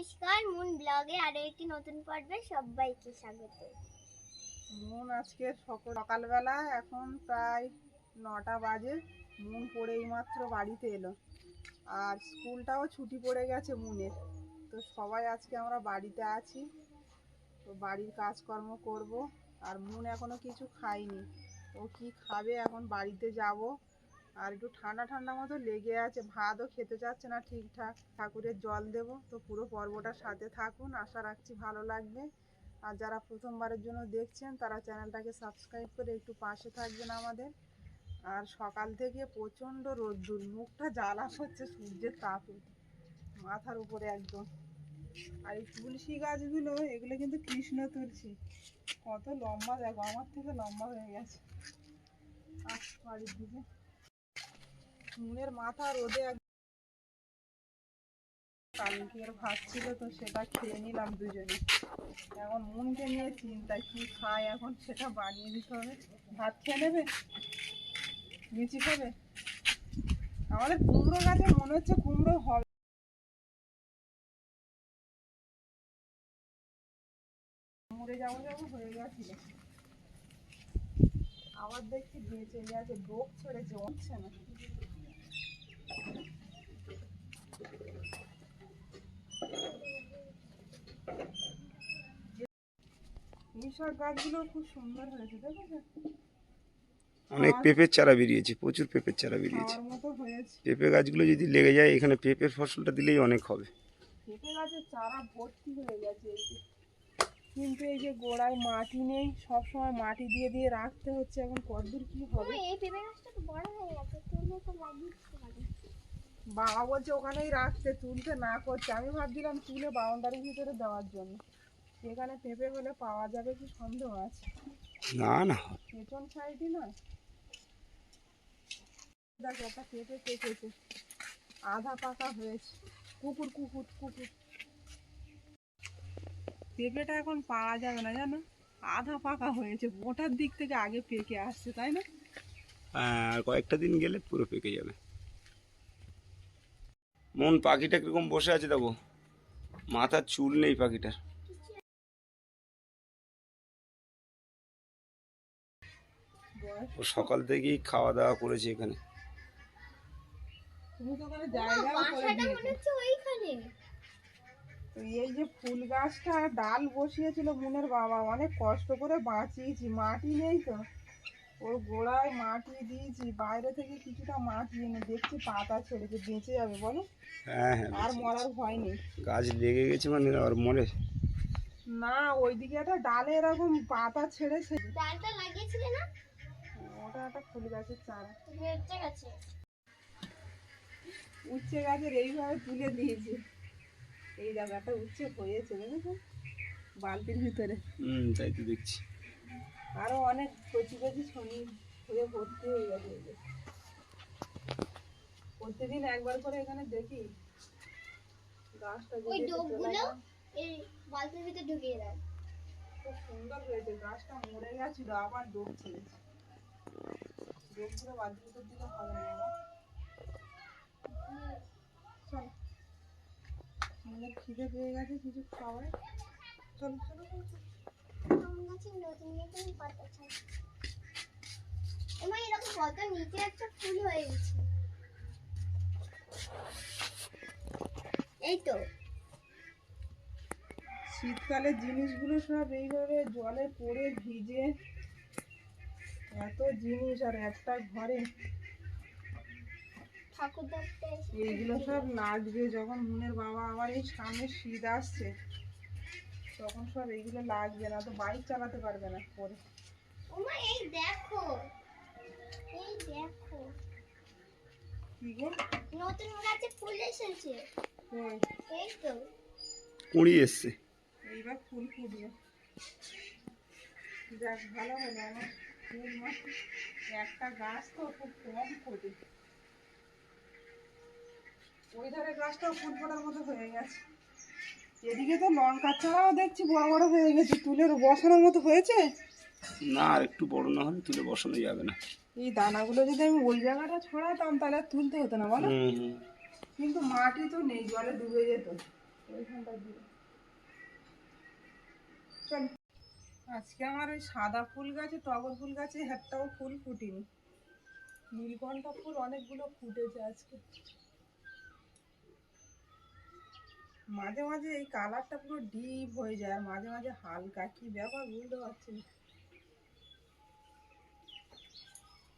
নমস্কার, মুন ব্লগে আরও একটি নতুন পর্বে সবাইকে স্বাগত। মন আজকে সক- সকালবেলা এখন প্রায় নটা বাজে, মন পড়ে এইমাত্র বাড়িতে এলো। আর স্কুলটাও ছুটি পড়ে গেছে মুনের। তো সবাই আজকে আমরা বাড়িতে আছি, তো বাড়ির কাজকর্ম করব। আর মুন এখনও কিছু খায়নি। ও কি খাবে, এখন বাড়িতে যাব। আর একটু ঠান্ডা ঠান্ডা মতো লেগে আছে, ভাতও খেতে চাচ্ছে না ঠিকঠাক। ঠাকুরের জল দেব, তো পুরো পর্বটার সাথে থাকুন, আশা রাখছি ভালো লাগবে। আর যারা প্রথমবারের জন্য দেখছেন, তারা চ্যানেলটাকে সাবস্ক্রাইব করে একটু পাশে থাকবেন আমাদের। আর সকাল থেকে প্রচণ্ড রোদ্দুর, মুখটা জ্বালা হচ্ছে, সূর্যের তাপে মাথার উপরে একদম। আর এই তুলসী গাছগুলো, এগুলো কিন্তু কৃষ্ণ তুলসী। কত লম্বা, দেখো, আমার থেকে লম্বা হয়ে গেছে। আস বাড়ির দিকে। মুনের মাথা রোদে কালকের ভাত ছিল তো সেটা খেয়ে নিলাম দুজনে। এখন মনকে নিয়ে চিন্তা, কি খায় এখন সেটা বানিয়ে দিতে হবে। ভাত খেয়ে নেবে? লুচি খাবে? আমাদের কুমড়ো গাছে মনে হচ্ছে কুমড়ো হবে। মরে যাব যাব হয়ে গেছিল। আবার দেখছি বেঁচে গেছে ডোক ছেড়েছে হচ্ছে না পুঁই শাক গাছগুলো খুব সুন্দর হয়েছে দেখেছ অনেক পেঁপের চারা বেরিয়েছে প্রচুর পেঁপের চারা বেরিয়েছে। পেঁপে গাছগুলো যদি লেগে যায় এখানে পেঁপের ফসলটা দিলেই অনেক হবে। পেঁপে গাছের চারা ভর্তি হয়ে গেছে কিন্তু এই যে গোড়ায় মাটি নেই সব সময় মাটি দিয়ে দিয়ে রাখতে হচ্ছে এখন কতদূর কি হবে? এই পেঁপে গাছটা তো বড় হয়ে গেছে তুমি তো লাগিয়ে বাবা বলছে ওখানেই রাখতে তুলতে না করছে আমি ভাবছিলাম তুলে বাউন্ডারির ভিতরে দেওয়ার জন্য। সেখানে পেঁপে হলে পাওয়া যাবে কি সন্দেহ আছে? না না। পেছন সাইডই না দেখো একটা পেঁপে পেকেছে আধা পাকা হয়েছে। কুকুর কুকুর কুকুর। পেঁপেটা এখন পাওয়া যাবে না জানো? আধা পাকা হয়েছে। ওটার দিক থেকে আগে পেকে আসছে তাই না? আর কয়েকটা দিন গেলে পুরো পেকে যাবে। মন পাখিটা কীরকম বসে আছে দেখো। মাথার চুল নেই পাখিটার। ও সকাল থেকেই খাওয়া দাওয়া করেছে এখানে। মনে এই যে ফুল গাছটা ডাল বসিয়েছিল মুনের বাবা অনেক কষ্ট করে বাঁচিয়েছি মাটি নেই তো। ওর গোড়ায় মাটি দিয়েছি বাইরে থেকে কিছুটা মাটি এনে দেখছি পাতা ছেড়েছে বেঁচে যাবে বলো? হ্যাঁ হ্যাঁ আর মরার ভয় নেই। গাছ লেগে গেছে মানে আর মরে? না ওইদিকে একটা ডালে এরকম পাতা ছেড়েছে ডালটা লাগিয়েছিলে না? ওটা একটা ফুল গাছের চারা। বেঁচে গেছে। উচ্ছে গাছের এইভাবে তুলে দিয়েছি। এই জায়গাটা উচ্ছে হয়েছে বুঝেছ? বালতির ভিতরে। হুম তাই তো দেখছি। আরও অনেক কচি কচি শনি হয়ে ভর্তি হয়ে গেছে প্রতিদিন একবার করে এখানে দেখি। গাছটা ওই ডোবগুলো এই বালতির ভিতরে ঢুকিয়ে দেয়। খুব সুন্দর হয়েছে গাছটা মরে গেছিল আবার ডোব ছেড়েছে ডোবগুলো বালতির ভিতর দিলে হবে না। চল। খিদে পেয়ে গেছে কিছু খাওয়াই চলো চলো। নতুন নতুন পাতা ছাড় এমন এরকম কত নিচে একটা ফুল হয়ে গেছে এই তো শীতকালের জিনিসগুলো সব এইভাবে জলে পড়ে ভিজে এত জিনিস আর একটা ঘরে। এইগুলো সব লাগবে যখন মনের বাবা আবার এই সামনে শীত আসছে। তখন সব এইগুলো লাগবে না তো বাইক চালাতে পারবে না পরে। ওমা এই দেখো। এই দেখো। কি গো? নতুন গাছে ফুল এসেছে। এই, এই তো। কুড়ি এসছে। এইবার ফুল ফুটবে। যাক ভালো হলো আমার ফুল একটা গাছ তো খুব কম ফোটে। ওই ধারে গাছটাও ফুল ফোটার মতো হয়ে গেছে। এদিকে তো লঙ্কা চারাও দেখছি বড় বড় হয়ে গেছে। তুলের বসানোর মতো হয়েছে? না আর একটু বড় না হলে তুলে বসানো যাবে না। এই দানাগুলো যদি আমি ওই জায়গাটা ছড়াতাম তাহলে আর তুলতে হতো না বলো? কিন্তু মাটি তো নেই জলে ডুবে যেত। ওইখানটা দিয়ে। চল। আজকে আমার ওই সাদা ফুল গাছে টগর ফুল গাছে একটাও ফুল ফুটিনি। নীলকণ্ঠ ফুল অনেকগুলো ফুটেছে আজকে। মাঝে মাঝে এই কালারটা পুরো ডিপ হয়ে যায় আর মাঝে মাঝে হালকা। কি ব্যাপার বুঝতে পারছি না।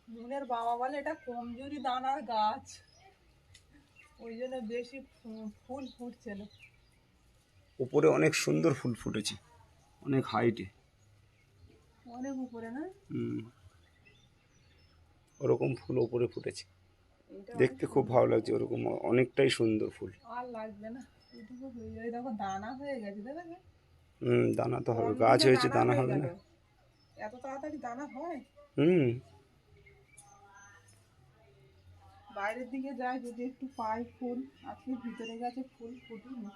মনের বাবা বলে এটা কমজোরি দানার গাছ। ওই জন্য বেশি ফুল ফুটছে না। উপরে অনেক সুন্দর ফুল ফুটেছে। অনেক হাইটে অনেক উপরে না? হুম। ওরকম ফুল ওপরে ফুটেছে। দেখতে খুব ভালো লাগছে ওরকম অনেকটাই সুন্দর ফুল। আর লাগবে না। এটুকু হয়ে যায়। দেখো দানা হয়ে গেছে দেখো হুম দানা তো হবে গাছ হয়েছে দানা হবে না। এত তাড়াতাড়ি দানা হয়? হুম। বাইরের দিকে যাই যদি একটু পাই ফুল আজকে ভিতরে গেছে ফুল ফুটিনি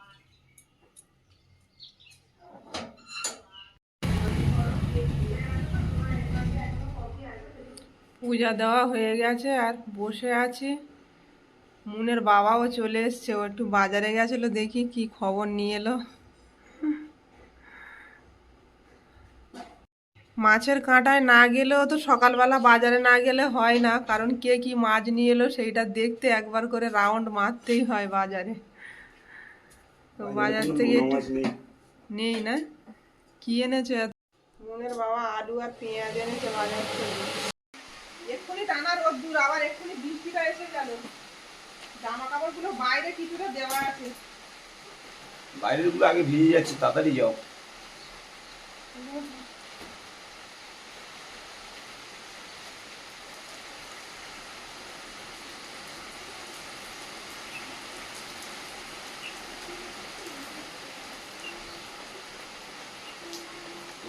পূজা দেওয়া হয়ে গেছে আর বসে আছি। মুনের বাবাও চলে এসছে ও একটু বাজারে গেছিল দেখি কি খবর নিয়ে এলো। মাছের কাঁটায় না গেলেও তো সকালবেলা বাজারে না গেলে হয় না কারণ কে কি মাছ নিয়ে এলো সেইটা দেখতে একবার করে রাউন্ড মারতেই হয় বাজারে। তো বাজার থেকে নেই না? কি এনেছে এত? মনের বাবা আলু আর পেঁয়াজ এনেছে বাজার থেকে। এক্ষুনি টানা রোদ্দুর আবার এক্ষুনি বৃষ্টিটা এসে গেল। বাইরেরগুলো আগে ভিজে যাচ্ছে, তাড়াতাড়ি যাও।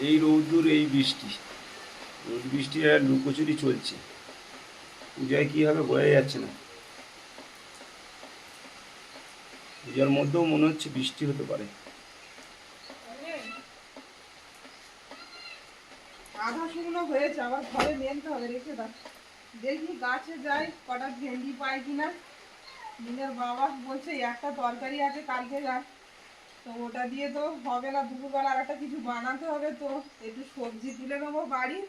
এই রৌদ্দুর, এই বৃষ্টি। রোদ বৃষ্টি আর লুকোচুরি চলছে। পূজায় কি হবে বোঝা যাচ্ছে না। পূজার মধ্যেও মনে হচ্ছে বৃষ্টি হতে পারে। আধা শুকনো হয়েছে আবার ঘরে মেলতে হবে রেখে দাও। দেখি গাছে যাই কটা ভেন্ডি পাই কিনা। বাবা বলছে একটা তরকারি আছে কালকে যা। তো ওটা দিয়ে তো হবে না দুপুরবেলা আর একটা কিছু বানাতে হবে তো। একটু সবজি তুলে নেব বাড়ি।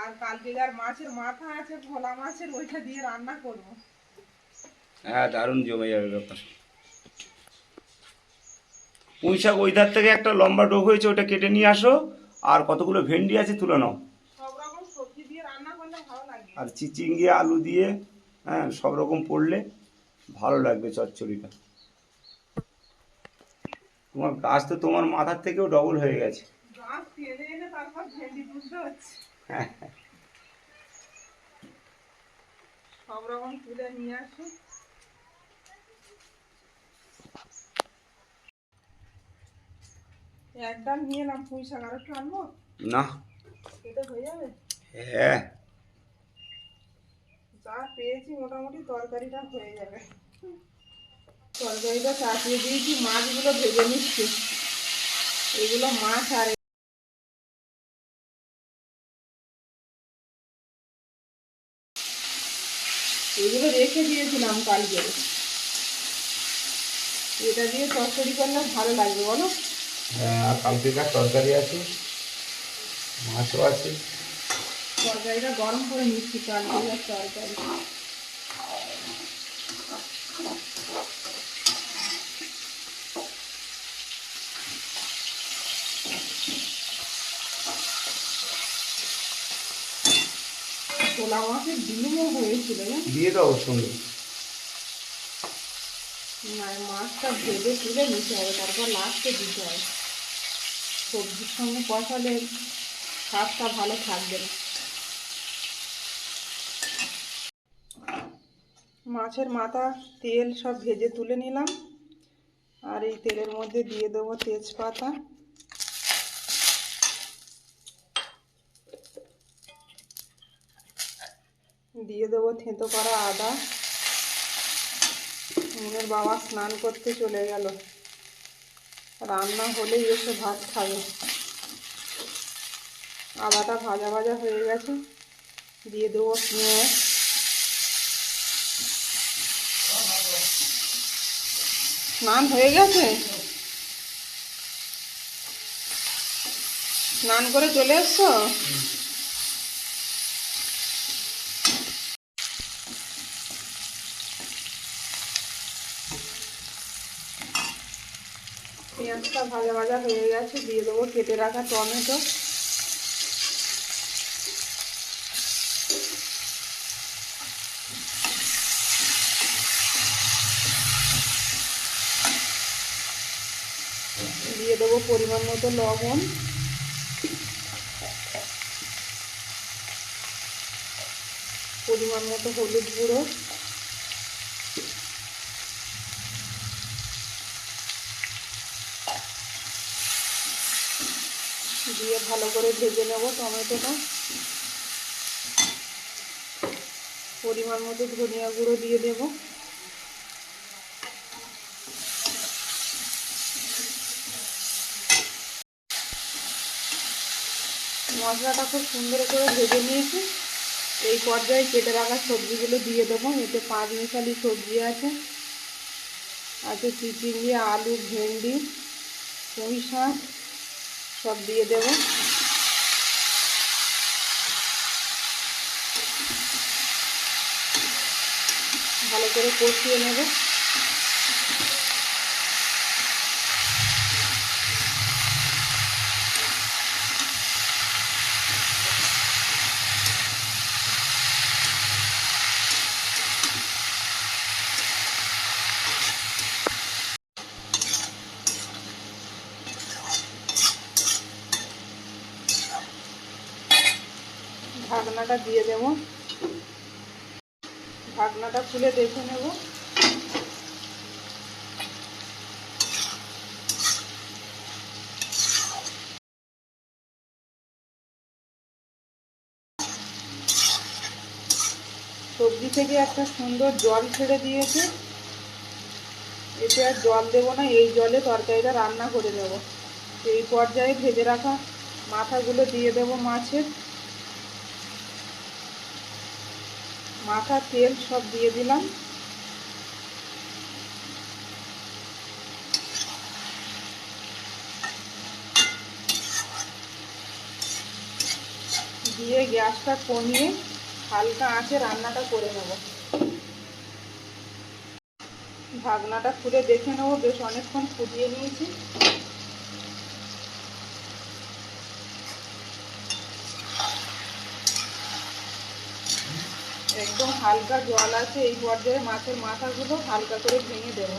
আর কালকে যার মাছের মাথা আছে ভোলা মাছের ওইটা দিয়ে রান্না করব। হ্যাঁ দারুণ জমে যাবে ব্যাপার। পুঁই শাক ওই ধার থেকে একটা লম্বা ডোক হয়েছে ওটা কেটে নিয়ে আসো। আর কতগুলো ভেন্ডি আছে তুলে নাও। আর চিচিঙ্গে আলু দিয়ে হ্যাঁ সব রকম পড়লে ভালো লাগবে চচ্চড়িটা। তোমার গাছ তো তোমার মাথার থেকেও ডবল হয়ে গেছে। হ্যাঁ। সব রকম তুলে নিয়ে আসি। এক ডাল নিয়ে এলাম পুঁই শাক আর একটু আনব। না। এটা হয়ে যাবে? হ্যাঁ। যা পেয়েছি মোটামুটি তরকারিটা হয়ে যাবে। তরকারিটা চাপিয়ে দিয়েছি মাছগুলো ভেজে নিচ্ছি। এগুলো মাছ আর এগুলো রেখে দিয়েছিলাম কালকে। এটা দিয়ে চচ্চড়ি করলে ভালো লাগবে বলো? কালকেকার তরকারি আছে মাছও আছে। তরকারিটা গরম করে নিচ্ছি কালকে তরকারি। ছোলা মাছের ডিমও হয়েছিল? দিয়ে দাও সঙ্গে। মাছটা ভেজে তুলে নিতে হবে তারপর লাস্টে দিতে হবে। সবজির সঙ্গে কষালে স্বাদটা ভালো থাকবে না। মাছের মাথা, তেল সব ভেজে তুলে নিলাম। আর এই তেলের মধ্যে দিয়ে দেবো তেজপাতা। দিয়ে দেবো থেঁতো করা আদা। মুনের বাবা স্নান করতে চলে গেল। রান্না হলেই এসে ভাত খাবে। আদাটা ভাজা ভাজা হয়ে গেছে। দিয়ে দেবো পেঁয়াজ। স্নান হয়ে গেছে? স্নান করে চলে এসছো? পেঁয়াজটা ভাজা ভাজা হয়ে গেছে, দিয়ে দেবো কেটে রাখা টমেটো। দিয়ে দেবো পরিমাণ মতো লবণ। পরিমাণ মতো হলুদ গুঁড়ো দিয়ে ভালো করে ভেজে নেব টমেটোটা। পরিমাণ মতো ধনিয়া গুঁড়ো দিয়ে দেব। মশলাটা খুব সুন্দর করে ভেজে নিয়েছি। এই পর্যায়ে কেটে রাখা সবজিগুলো দিয়ে দেবো। এতে পাঁচ মিশালি সবজি আছে। আছে চিচিঙ্গি, আলু, ভেন্ডি পুঁই শাক সব দিয়ে দেবো। ভালো করে কষিয়ে নেব। ঢাকনাটা দিয়ে দেব। ঢাকনাটা খুলে দেখে নেব। সবজি থেকে একটা সুন্দর জল ছেড়ে দিয়েছে। এতে আর জল দেবো না, এই জলে তরকারিটা রান্না করে নেব এই পর্যায়ে ভেজে রাখা মাথাগুলো দিয়ে দেবো মাছের। মাথা, তেল সব দিয়ে দিলাম। দিয়ে গ্যাসটা কমিয়ে হালকা আঁচে রান্নাটা করে নেব। ঢাকনাটা খুলে দেখে নেব, বেশ অনেকক্ষণ ফুটিয়ে নিয়েছি। একদম হালকা জল আছে এই পর্যায়ে মাছের মাথাগুলো হালকা করে ভেঙে দেব।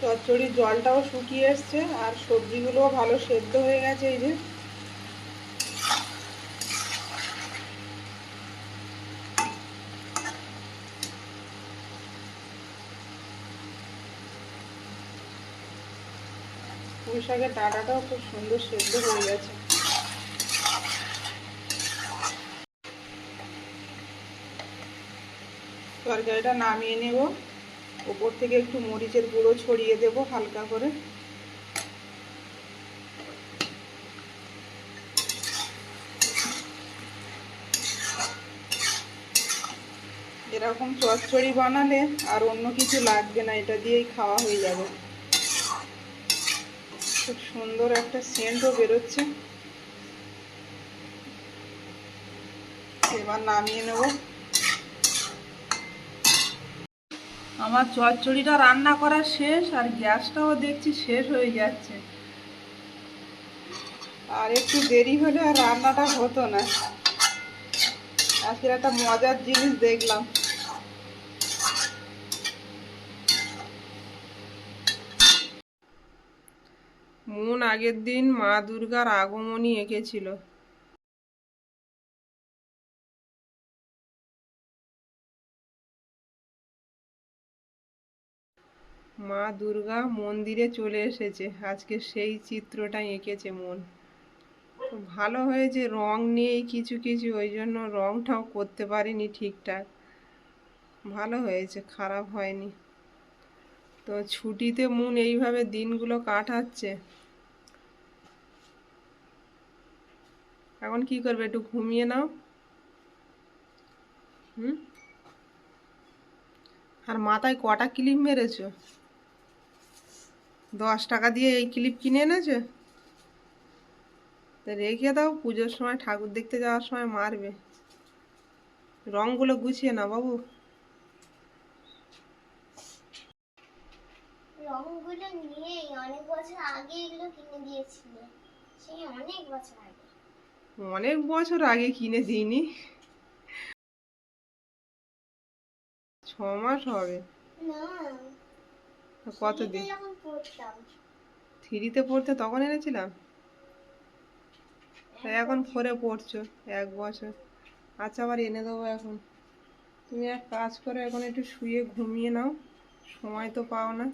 চচ্চড়ির জলটাও শুকিয়ে এসছে আর সবজিগুলোও ভালো সেদ্ধ হয়ে গেছে এই যে। পুঁই শাকের ডাঁটাটাও খুব সুন্দর সেদ্ধ হয়ে গেছে। তরকারিটা নামিয়ে নেব। ওপর থেকে একটু মরিচের গুঁড়ো ছড়িয়ে দেব হালকা করে। এরকম চচ্চড়ি বানালে আর অন্য কিছু লাগবে না, এটা দিয়েই খাওয়া হয়ে যাবে। খুব সুন্দর একটা সেন্টও বেরোচ্ছে। এবার নামিয়ে নেব। আমার চচ্চড়িটা রান্না করা শেষ আর গ্যাসটাও দেখছি শেষ হয়ে যাচ্ছে। আর একটু দেরি হলে আর রান্নাটা হতো না। আজকে একটা মজার জিনিস দেখলাম। মন আগের দিন মা দুর্গার আগমনী এঁকেছিল। মা দুর্গা মন্দিরে চলে এসেছে। আজকে সেই চিত্রটা এঁকেছে মন। ভালো হয়েছে, রং নেই কিছু কিছু, ওই জন্য রংটাও করতে পারিনি ঠিকঠাক। ভালো হয়েছে, খারাপ হয়নি। তো ছুটিতে মন এইভাবে দিনগুলো কাটাচ্ছে। এখন কি করবে একটু ঘুমিয়ে নাও। হুম? আর মাথায় কটা ক্লিপ মেরেছো? দশ টাকা দিয়ে এই ক্লিপ কিনে এনেছো? তা রেখে দাও, পুজোর সময়, ঠাকুর দেখতে যাওয়ার সময় মারবে। রঙগুলো গুছিয়ে না বাবু। রংগুলো নিয়েই অনেক বছর আগে এগুলো কিনে দিয়েছিল। সেই অনেক বছর আগে। অনেক বছর আগে কিনে দিইনি। ছ মাস হবে। কত দিন? থ্রিতে পড়তে তখন এনেছিলাম? এখন ফোরে পড়ছো এক বছর। আচ্ছা আবার এনে দেবো এখন। তুমি এক কাজ করো এখন একটু শুয়ে ঘুমিয়ে নাও। সময় তো পাও না।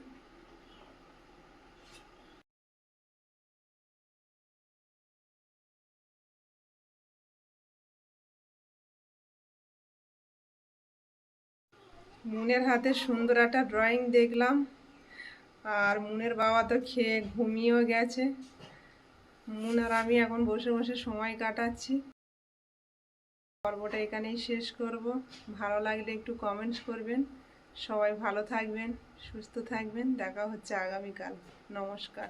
মুনের হাতে সুন্দর একটা ড্রয়িং দেখলাম। আর মুনের বাবা তো খেয়ে ঘুমিয়েও গেছে। মুন আর আমি এখন বসে বসে সময় কাটাচ্ছি। পর্বটা এখানেই শেষ করব। ভালো লাগলে একটু কমেন্টস করবেন। সবাই ভালো থাকবেন, সুস্থ থাকবেন। দেখা হচ্ছে আগামীকাল। নমস্কার।